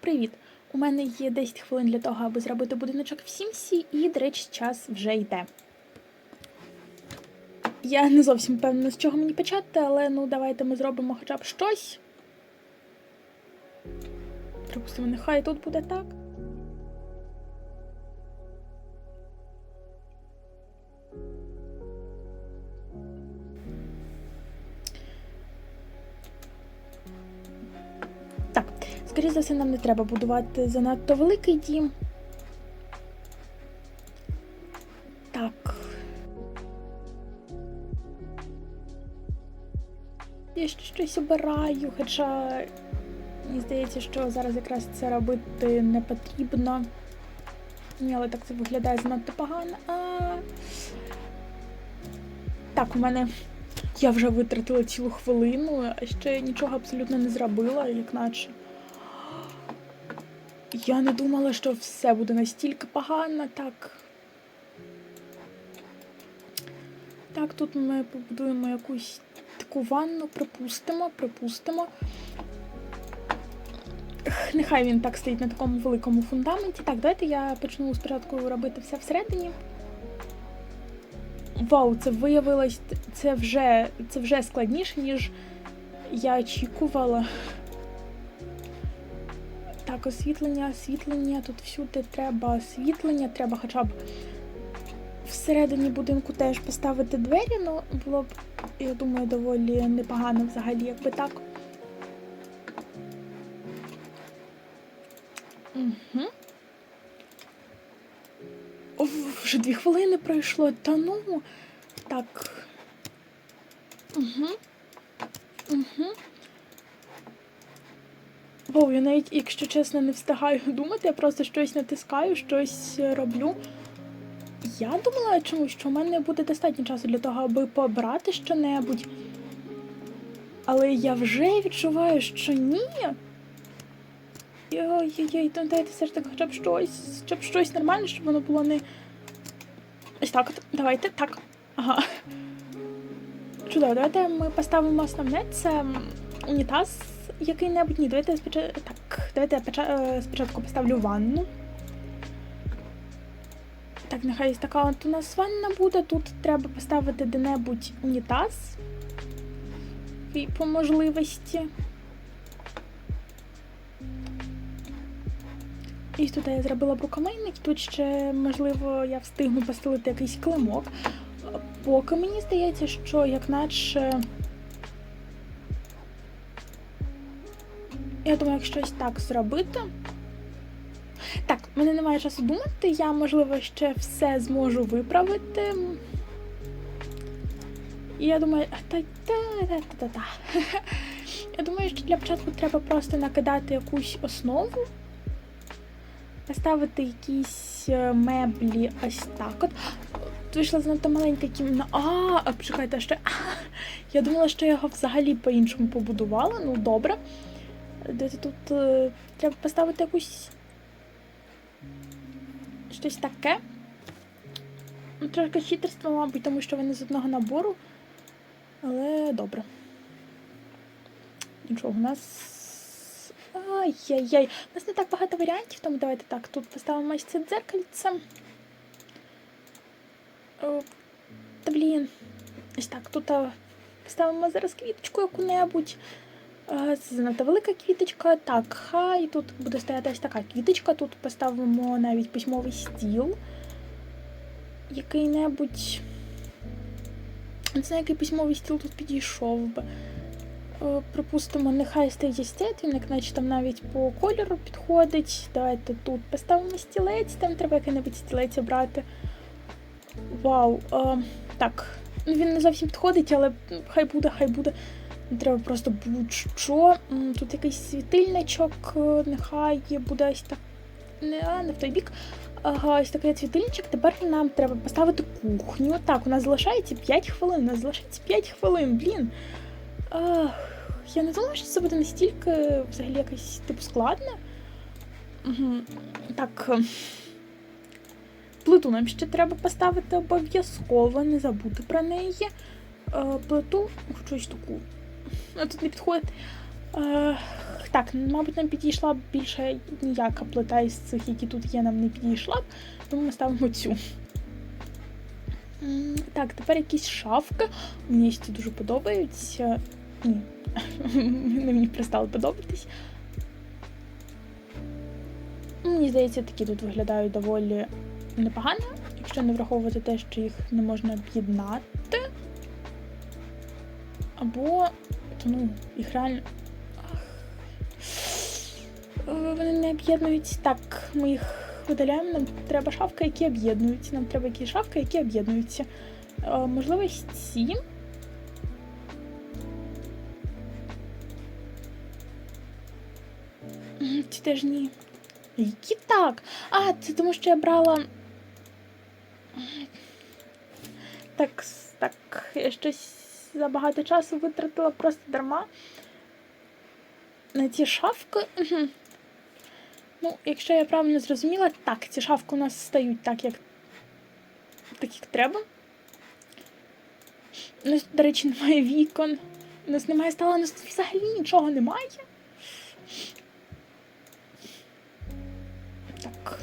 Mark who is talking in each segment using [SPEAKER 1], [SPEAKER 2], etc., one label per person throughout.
[SPEAKER 1] Привіт! У мене є 10 хвилин для того, аби зробити будиночок в Сімсі, і, до речі, час вже йде. Я не зовсім певна, з чого мені почати, але ну давайте ми зробимо хоча б щось. Припустимо, нехай тут буде так. Скоріше за все, нам не треба будувати занадто великий дім. Так. Я ще щось обираю, хоча мені здається, що зараз якраз це робити не потрібно. Ні, але так це виглядає занадто погано. А... Так, у мене. Я вже витратила цілу хвилину, а ще нічого абсолютно не зробила, як наче. Я не думала, що все буде настільки погано, так. Так, тут ми побудуємо якусь таку ванну, припустимо, припустимо. Нехай він так стоїть на такому великому фундаменті. Так, давайте я почну спочатку робити все всередині. Вау, це виявилось, це вже, це вже складніше, ніж я очікувала. Так, освітлення, освітлення. Тут всюди треба освітлення, треба хоча б всередині будинку теж поставити двері, ну було б, я думаю, доволі непогано взагалі, якби так. Угу. О, вже дві хвилини пройшло, та ну. Так. Угу. Угу. Воу, я навіть, якщо чесно, не встигаю думати, я просто щось натискаю, щось роблю. Я думала чомусь, що в мене буде достатньо часу для того, аби побрати щонебудь. Але я вже відчуваю, що ні. Йой-йой, ну дайте все ж таки хоча б щось, щоб щось нормальне, щоб воно було не. Ось так от. Давайте. Так. Ага. Чудово, давайте ми поставимо основне. Це унітаз який-небудь. Ні, давайте спочатку. Так, давайте я печа- е, спочатку поставлю ванну. Так, нехай така от у нас ванна буде. Тут треба поставити де-небудь унітаз. І по можливості. І тут я зробила б тут ще, можливо, я встигну постелити якийсь килимок. Поки мені здається, що як наче. Я думаю, як щось так зробити. Так, в мене немає часу думати, я, можливо, ще все зможу виправити. І я думаю, та-та-та-та-та. Я думаю, що для початку треба просто накидати якусь основу, поставити якісь е, меблі ось так от. Вийшла занадто маленька кімната. А, почекайте, ще. Я думала, що я його взагалі по-іншому побудувала. Ну, добре. Де тут е, треба поставити якусь щось таке. Ну, Трошки читерство, мабуть, тому що вони з одного набору. Але добре. Нічого, у нас. Ай-яй-яй. У нас не так багато варіантів, тому давайте так. Тут поставимо ось це дзеркальце. Та блін. Ось так. Тут поставимо зараз квіточку яку-небудь. Це занадто велика квіточка. Так, хай тут буде стояти ось така квіточка. Тут поставимо навіть письмовий стіл. Який-небудь. Не знаю, який письмовий стіл тут підійшов би. Е, Припустимо, нехай стоїть естет, він як наче там навіть по кольору підходить. Давайте тут поставимо стілець, там треба який-небудь стілець обрати. Вау. Е, так, ну, він не зовсім підходить, але хай буде, хай буде. Треба просто будь-що. Тут якийсь світильничок, е, нехай буде ось так. Не, не в той бік. Ага, ось такий світильничок. Тепер нам треба поставити кухню. Так, у нас залишається 5 хвилин. У нас залишається 5 хвилин, блін. Ах, я не думала, що це буде настільки взагалі якось типу складно. Угу. Так. е, Плиту нам ще треба поставити обов'язково, не забути про неї. Е, Плиту, хочу ось таку. А тут не підходить. Е, так, мабуть, нам підійшла більше ніяка плита із цих, які тут є, нам не підійшла тому ми ставимо цю. Так, тепер якісь шафки. Мені ці дуже подобаються. Ні. Вони мені перестали подобатись. Мені здається, такі тут виглядають доволі непогано, якщо не враховувати те, що їх не можна об'єднати. Або ну, їх реально. Е, Вони не об'єднують. Так, ми їх видаляємо. Нам треба шафки, які об'єднуються. Нам треба якісь шафки, які об'єднуються. Е, Можливо, ці. М, Ці теж ні. Які так? А, це тому що я брала. Так, так, я щось забагато часу витратила просто дарма. На ці шафки. Ну, якщо я правильно зрозуміла, так, ці шафки у нас стають так, як так, як треба. У нас, до речі, немає вікон. У нас немає стола, у нас взагалі нічого немає. Так.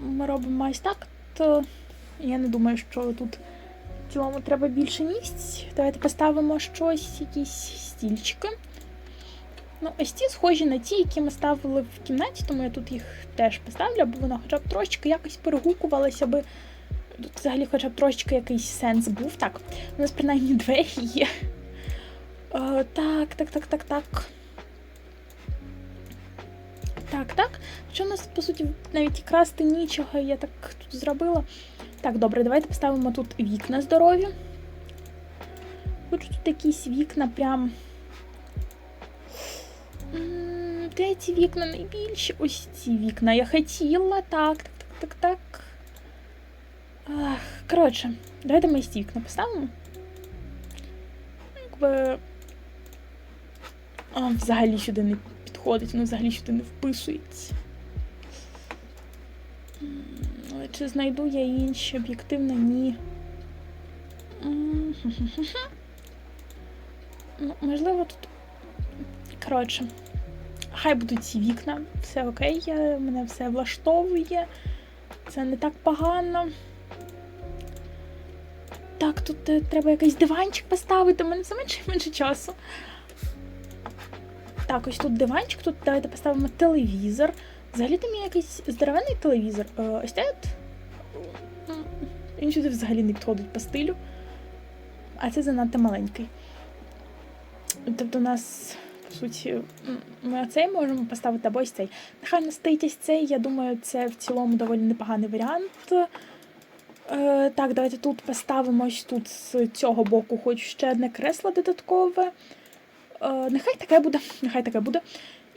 [SPEAKER 1] Ми робимо ось так, то я не думаю, що тут в цілому треба більше місць. Давайте поставимо щось, якісь стільчики. Ну, ось ці схожі на ті, які ми ставили в кімнаті, тому я тут їх теж поставлю, аби вона хоча б трошечки якось перегукувалася, аби тут взагалі хоча б трошечки якийсь сенс був. Так, у нас принаймні двері є. Е, так, так, так, так, так. Так, так. Що у нас, по суті, навіть і красти нічого, я так тут зробила. Так, добре, давайте поставимо тут вікна здорові. Хочу тут якісь вікна прям. Де ці вікна найбільші? Ось ці вікна я хотіла. Так, так, так, так, так. Ах, коротше, давайте ми ці вікна поставимо. Якби. А, взагалі сюди не підходить, воно взагалі сюди не вписується. Чи знайду я інші об'єктивно? Ні. Ну, можливо, тут. Коротше, хай будуть ці вікна, все окей, я, мене все влаштовує. Це не так погано. Так, тут е, треба якийсь диванчик поставити, у мене все менше і менше часу. Так, ось тут диванчик, тут давайте поставимо телевізор. Взагалі там є якийсь здоровенний телевізор. Е, ось цей от. Він сюди взагалі не підходить по стилю. А це занадто маленький. Тобто у нас, по суті, ми оцей можемо поставити або ось цей. Нехай не стоїть ось цей, я думаю, це в цілому доволі непоганий варіант. Е, так, давайте тут поставимо ось тут з цього боку, хоч ще одне кресло додаткове. Е, нехай таке буде, нехай таке буде.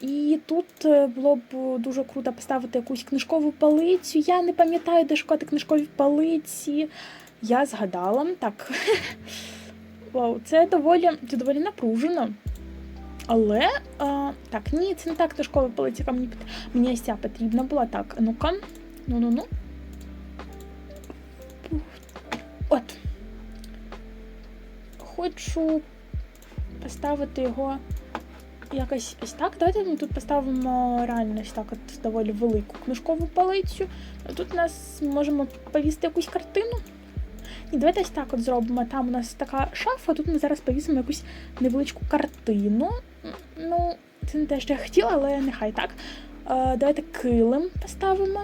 [SPEAKER 1] І тут е, було б дуже круто поставити якусь книжкову полицю. Я не пам'ятаю, де шукати книжкові полиці. Я згадала. Так. Вау, це доволі, це доволі напружено. Але а, так, ні, це не так книжкова полиця, яка мені мені ось потрібна була. Так, ну-ка. Ну-ну-ну. От. Хочу поставити його якось ось так. Давайте ми тут поставимо реально ось так от доволі велику книжкову полицю. Тут у нас можемо повісити якусь картину. І давайте ось так от зробимо. Там у нас така шафа, тут ми зараз повісимо якусь невеличку картину. Ну, це не те, що я хотіла, але нехай так. Е, давайте килим поставимо.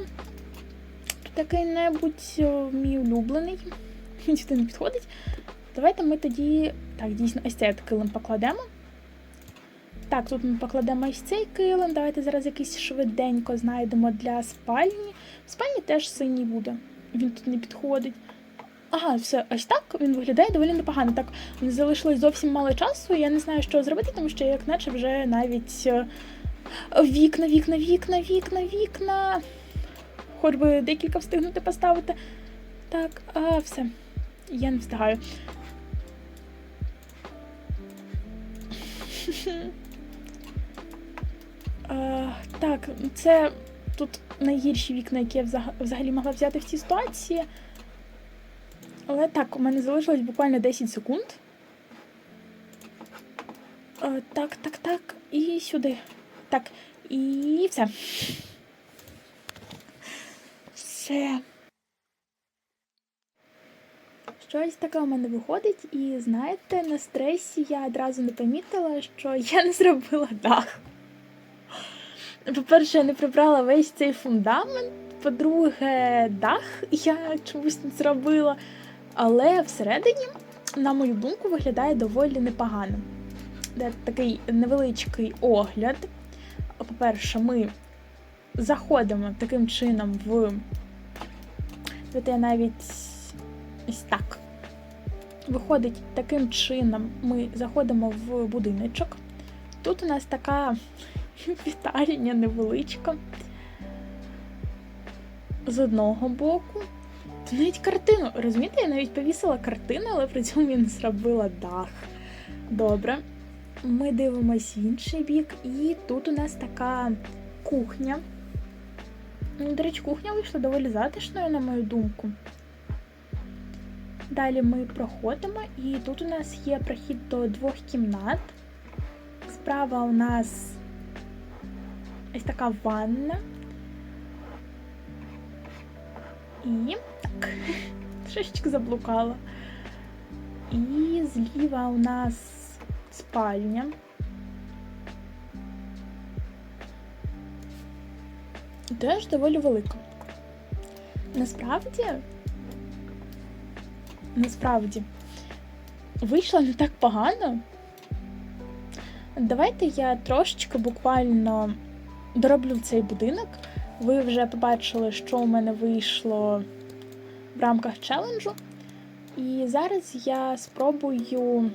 [SPEAKER 1] Тут який-небудь мій улюблений. Він сюди не підходить. Давайте ми тоді. Так, дійсно, ось цей от килим покладемо. Так, тут ми покладемо ось цей килим. Давайте зараз якийсь швиденько знайдемо для спальні. В спальні теж синій буде. Він тут не підходить. Ага, все, ось так він виглядає доволі непогано. Так, залишилось зовсім мало часу. Я не знаю, що зробити, тому що як наче вже навіть е, вікна, вікна, вікна, вікна, вікна. Хоч би декілька встигнути поставити. Так, а все. Я не встигаю. Е, так, це тут найгірші вікна, які я взагалі могла взяти в цій ситуації. Але так, у мене залишилось буквально 10 секунд. Е, Так, так, так. І сюди. Так. І все. Все. Щось таке у мене виходить, і знаєте, на стресі я одразу не помітила, що я не зробила дах. По-перше, я не прибрала весь цей фундамент. По-друге, дах я чомусь не зробила. Але всередині, на мою думку, виглядає доволі непогано. Де такий невеличкий огляд. По-перше, ми заходимо таким чином в. Давайте я навіть ось так. Виходить, таким чином ми заходимо в будиночок. Тут у нас така вітальня невеличка. З одного боку. Та навіть картину. Розумієте, я навіть повісила картину, але при цьому не зробила дах. Добре. Ми дивимося в інший бік, і тут у нас така кухня. До речі, кухня вийшла доволі затишною, на мою думку. Далі ми проходимо, і тут у нас є прохід до двох кімнат. Справа у нас ось така ванна. І так, трошечки заблукала. І зліва у нас спальня. Теж доволі велика. Насправді, насправді, вийшло не так погано. Давайте я трошечки буквально дороблю цей будинок. Ви вже побачили, що у мене вийшло в рамках челенджу. І зараз я спробую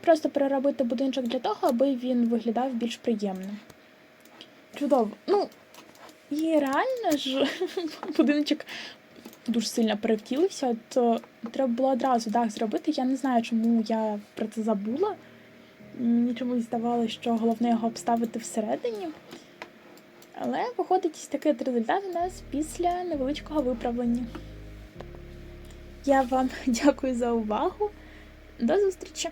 [SPEAKER 1] просто переробити будиночок для того, аби він виглядав більш приємно. Чудово. Ну, і реально ж будиночок дуже сильно перевтілився, то треба було одразу дах зробити. Я не знаю, чому я про це забула. Мені чомусь здавалося, що головне його обставити всередині. Але виходить такий результат у нас після невеличкого виправлення. Я вам дякую за увагу. До зустрічі!